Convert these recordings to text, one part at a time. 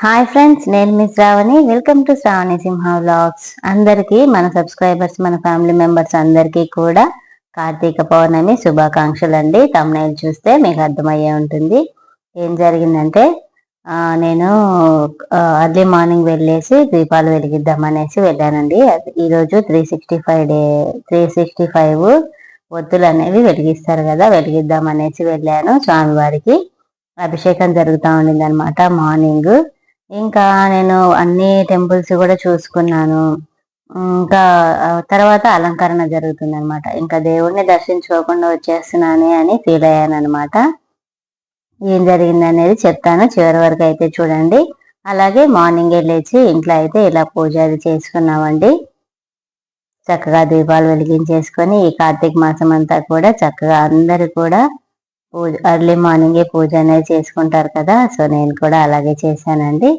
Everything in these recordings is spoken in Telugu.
హాయ్ ఫ్రెండ్స్ నేను మీ Shravani welcome to Shravani Simha vlogs అందరికీ మన సబ్స్క్రైబర్స్ మన ఫ్యామిలీ మెంబర్స్ అందరికీ కూడా కార్తీక పౌర్ణమి శుభాకాంక్షలు అండి తమ్నైల్ చూస్తే మీకు అర్థమయ్యే ఉంటుంది. ఏం జరిగిందంటే నేను అర్లీ మార్నింగ్ వెళ్ళేసి దీపాలు వెలిగిద్దాం అనేసి వెళ్ళానండి ఈరోజు three sixty five day three sixty five ఒత్తులు అనేవి వెలిగిస్తారు కదా వెలిగిద్దాం అనేసి వెళ్ళాను. స్వామివారికి అభిషేకం జరుగుతూ ఉండింది అనమాట మార్నింగ్ ఇంకా నేను అన్ని టెంపుల్స్ కూడా చూసుకున్నాను. ఇంకా తర్వాత అలంకరణ జరుగుతుంది అనమాట ఇంకా దేవుడిని దర్శించుకోకుండా వచ్చేస్తున్నానే అని ఫీల్ అయ్యాను అనమాట ఏం జరిగింది అనేది చెప్తాను. చివరి వరకు అయితే చూడండి. అలాగే మార్నింగ్ లేచి ఇంట్లో అయితే ఇలా పూజ అది చేసుకున్నామండి. చక్కగా దీపాలు వెలిగించేసుకొని ఈ కార్తీక మాసం అంతా కూడా చక్కగా అందరూ కూడా పూజ అర్లీ మార్నింగే పూజ అనేది చేసుకుంటారు కదా సో నేను కూడా అలాగే చేశానండి.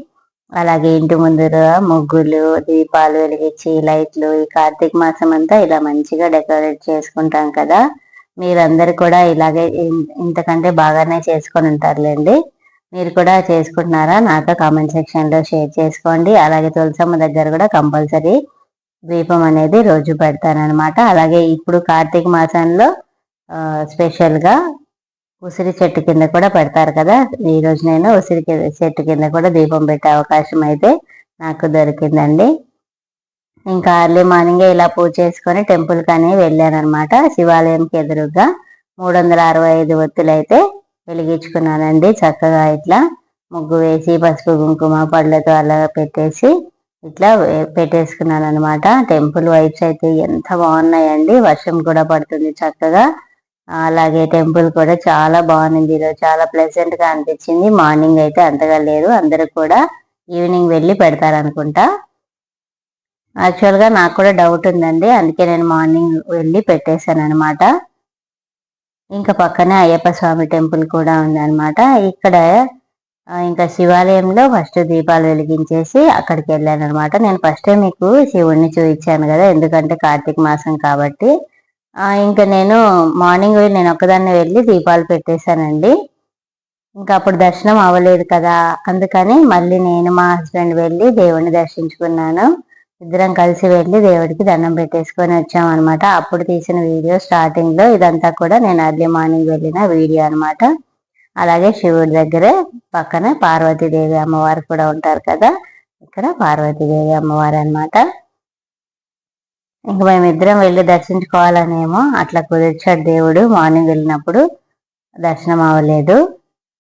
అలాగే ఇంటి ముందర ముగ్గులు దీపాలు వెలిగించి లైట్లు ఈ కార్తీక మాసం అంతా ఇలా మంచిగా డెకరేట్ చేసుకుంటాం కదా. మీరందరూ కూడా ఇలాగే ఇంతకంటే బాగానే చేసుకొని ఉంటారులేండి. మీరు కూడా చేసుకుంటున్నారా? నాతో కామెంట్ సెక్షన్లో షేర్ చేసుకోండి. అలాగే తులసమ్మ దగ్గర కూడా కంపల్సరీ దీపం అనేది రోజు పెడతానన్నమాట. అలాగే ఇప్పుడు కార్తీక మాసంలో స్పెషల్గా ఉసిరి చెట్టు కింద కూడా పెడతారు కదా. ఈ రోజు నేను ఉసిరి చెట్టు కింద కూడా దీపం పెట్టే అవకాశం అయితే నాకు దొరికిందండి. ఇంకా అర్లీ మార్నింగే ఇలా పూజ చేసుకొని టెంపుల్ కానీ వెళ్ళానమాట శివాలయంకి ఎదురుగా మూడు వందల అరవై ఐదు ఒత్తులు అయితే వెలిగించుకున్నానండి చక్కగా ఇట్లా. ముగ్గు వేసి పసుపు కుంకుమ పళ్ళతో అలా పెట్టేసి ఇట్లా పెట్టేసుకున్నాను అనమాట టెంపుల్ వైబ్స్ అయితే ఎంత బాగున్నాయండి. వర్షం కూడా పడుతుంది చక్కగా. అలాగే టెంపుల్ కూడా చాలా బాగుంది. ఈరోజు చాలా ప్లెజెంట్గా అనిపించింది. మార్నింగ్ అయితే అంతగా లేదు. అందరూ కూడా ఈవినింగ్ వెళ్ళి పెడతారనుకుంటా. యాక్చువల్గా నాకు కూడా డౌట్ ఉందండి. అందుకే నేను మార్నింగ్ వెళ్ళి పెట్టేశాను అనమాట ఇంకా పక్కనే అయ్యప్ప స్వామి టెంపుల్ కూడా ఉందనమాట ఇక్కడ ఇంకా శివాలయంలో ఫస్ట్ దీపాలు వెలిగించేసి అక్కడికి వెళ్ళాను అనమాట నేను ఫస్ట్ మీకు శివుణ్ణి చూపించాను కదా. ఎందుకంటే కార్తీక మాసం కాబట్టి. ఇంకా నేను మార్నింగ్ నేను ఒక్కదాన్ని వెళ్ళి దీపాలు పెట్టేశానండి. ఇంకా అప్పుడు దర్శనం అవ్వలేదు కదా అందుకని మళ్ళీ నేను మా హస్బెండ్ వెళ్ళి దేవుడిని దర్శించుకున్నాను. ఇద్దరం కలిసి వెళ్ళి దేవుడికి దండం పెట్టేసుకొని వచ్చామన్నమాట. అప్పుడు తీసిన వీడియో స్టార్టింగ్లో ఇదంతా కూడా నేను అర్లీ మార్నింగ్ వెళ్ళిన వీడియో అనమాట అలాగే శివుడి దగ్గరే పక్కన పార్వతీదేవి అమ్మవారు కూడా ఉంటారు కదా ఇక్కడ పార్వతీదేవి అమ్మవారు అనమాట ఇంక మేమిద్దరం వెళ్ళి దర్శించుకోవాలనేమో. అట్లా కుదిర్చాడు దేవుడు. మార్నింగ్ వెళ్ళినప్పుడు దర్శనం అవ్వలేదు.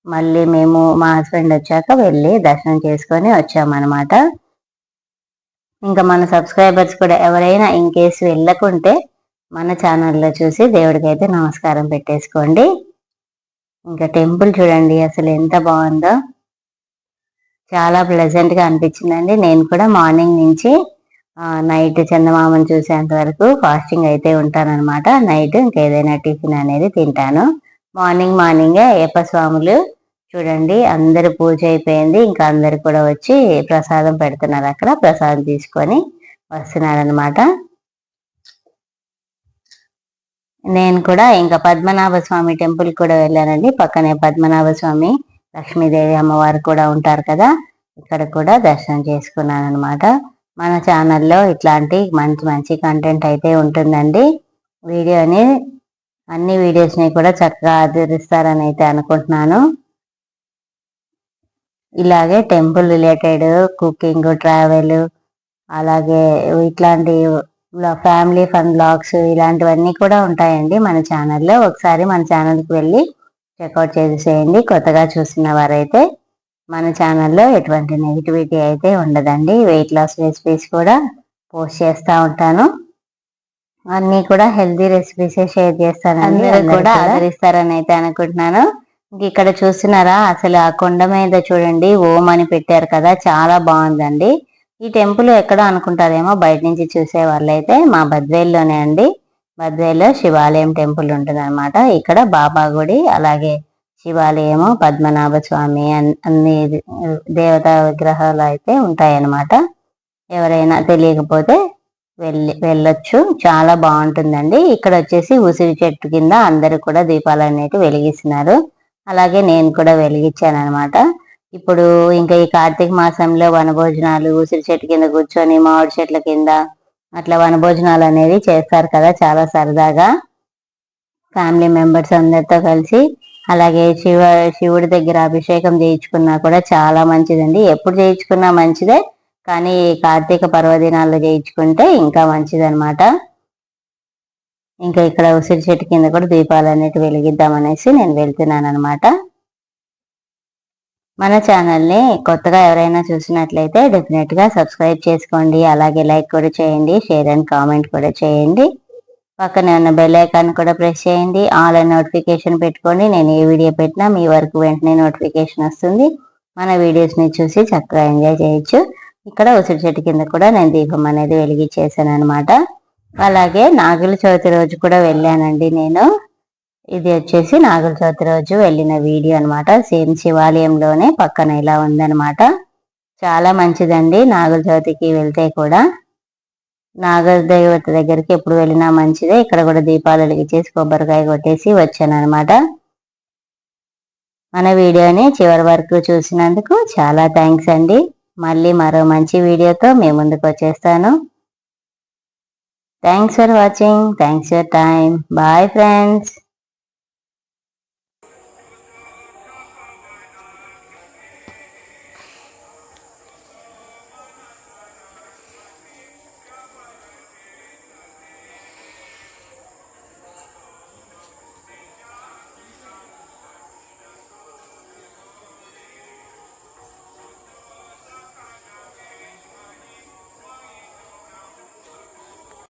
మళ్ళీ మేము మా హస్బెండ్ వచ్చాక వెళ్ళి దర్శనం చేసుకొని వచ్చామన్నమాట. ఇంకా మన సబ్స్క్రైబర్స్ కూడా ఎవరైనా ఇన్ కేసు వెళ్ళకుంటే మన ఛానల్లో చూసి దేవుడికి అయితే నమస్కారం పెట్టేసుకోండి. ఇంకా టెంపుల్ చూడండి అసలు ఎంత బాగుందో. చాలా ప్లెజెంట్గా అనిపించిందండి. నేను కూడా మార్నింగ్ నుంచి నైట్ చందమామని చూసేంత వరకు ఫాస్టింగ్ అయితే ఉంటానన్నమాట. నైట్ ఇంకేదైనా టిఫిన్ అనేది తింటాను. మార్నింగ్ మార్నింగే అయ్యప్ప స్వాములు చూడండి అందరు పూజ అయిపోయింది. ఇంకా అందరు కూడా వచ్చి ప్రసాదం పెడుతున్నారు అక్కడ. ప్రసాదం తీసుకొని వస్తున్నారనమాట నేను కూడా ఇంకా పద్మనాభ స్వామి టెంపుల్ కూడా వెళ్ళానండి. పక్కనే పద్మనాభ స్వామి లక్ష్మీదేవి అమ్మవారు కూడా ఉంటారు కదా. ఇక్కడ కూడా దర్శనం చేసుకున్నాను అనమాట మన ఛానల్లో ఇట్లాంటి మంచి మంచి కంటెంట్ అయితే ఉంటుందండి. వీడియోని అన్ని వీడియోస్ని కూడా చక్కగా ఆదరిస్తారని అయితే అనుకుంటున్నాను. ఇలాగే టెంపుల్ రిలేటెడ్ కుకింగ్ ట్రావెల్ అలాగే ఇట్లాంటి ఫ్యామిలీ ఫన్ బ్లాగ్స్ ఇలాంటివన్నీ కూడా ఉంటాయండి మన ఛానల్లో ఒకసారి మన ఛానల్కి వెళ్ళి చెక్అవుట్ చేసేయండి. కొత్తగా చూస్తున్న వారైతే మన ఛానల్లో ఎటువంటి నెగిటివిటీ అయితే ఉండదండి. వెయిట్ లాస్ రెసిపీస్ కూడా పోస్ట్ చేస్తూ ఉంటాను. అన్ని కూడా హెల్తీ రెసిపీస్ షేర్ చేస్తానండి. అందరూ కూడా ఆదరిస్తారని అయితే అనుకుంటున్నాను. ఇంక ఇక్కడ చూస్తున్నారా? అసలు ఆ కొండ మీద చూడండి ఓం అని పెట్టారు కదా చాలా బాగుందండి. ఈ టెంపుల్ ఎక్కడ అనుకుంటారేమో బయట నుంచి చూసే వాళ్ళైతే మా బద్వేల్లోనే అండి. బద్వేల్లో శివాలయం టెంపుల్ ఉంటుంది ఇక్కడ బాబా గుడి అలాగే శివాలయము పద్మనాభ స్వామి అన్- అన్ని దేవతా విగ్రహాలు అయితే ఉంటాయన్నమాట. ఎవరైనా తెలియకపోతే వెళ్ళి వెళ్ళొచ్చు. చాలా బాగుంటుందండి. ఇక్కడ వచ్చేసి ఉసిరి చెట్టు కింద అందరూ కూడా దీపాలు అనేవి వెలిగిస్తున్నారు. అలాగే నేను కూడా వెలిగించాను అనమాట ఇప్పుడు ఇంకా ఈ కార్తీక మాసంలో వనభోజనాలు ఉసిరి చెట్టు కింద కూర్చొని మామిడి చెట్ల కింద అట్లా వనభోజనాలు అనేవి చేస్తారు కదా చాలా సరదాగా. ఫ్యామిలీ మెంబర్స్ అందరితో కలిసి అలాగే శివ శివుడి దగ్గర అభిషేకం చేయించుకున్నా కూడా చాలా మంచిదండి. ఎప్పుడు చేయించుకున్నా మంచిదే కానీ కార్తీక పర్వదినాల్లో చేయించుకుంటే ఇంకా మంచిదనమాట ఇంకా ఇక్కడ ఉసిరి చెట్టు కింద కూడా దీపాలు అనేవి వెలిగిద్దాం అనేసి నేను వెళ్తున్నాను అనమాట మన ఛానల్ని కొత్తగా ఎవరైనా చూసినట్లయితే డెఫినెట్గా సబ్స్క్రైబ్ చేసుకోండి అలాగే లైక్ కూడా చేయండి షేర్ అండ్ కామెంట్ కూడా చేయండి. పక్కనే ఉన్న బెల్ ఐకాన్ కూడా ప్రెస్ చేయండి. ఆల్ అండ్ నోటిఫికేషన్ పెట్టుకోండి. నేను ఏ వీడియో పెట్టినా మీ వరకు వెంటనే నోటిఫికేషన్ వస్తుంది. మన వీడియోస్ని చూసి చక్కగా ఎంజాయ్ చేయొచ్చు. ఇక్కడ ఉసిరి చెట్టు కింద కూడా నేను దీపం అనేది వెలిగించేసాను అనమాట అలాగే నాగుల చవితి రోజు కూడా వెళ్ళానండి నేను. ఇది వచ్చేసి నాగుల చవితి రోజు వెళ్ళిన వీడియో అనమాట సేమ్ శివాలయంలోనే పక్కన ఇలా ఉందనమాట చాలా మంచిదండి నాగుల చవితికి వెళ్తే కూడా. నాగదేవత దగ్గరికి ఎప్పుడు వెళ్ళినా మంచిదే. ఇక్కడ కూడా దీపాలు వెలిగించేసి కొబ్బరికాయ కొట్టేసి వచ్చాను అనమాట మన వీడియోని చివరి వరకు చూసినందుకు చాలా థ్యాంక్స్ అండి. మళ్ళీ మరో మంచి వీడియోతో మీ ముందుకు వచ్చేస్తాను. Thanks for watching thanks for time bye friends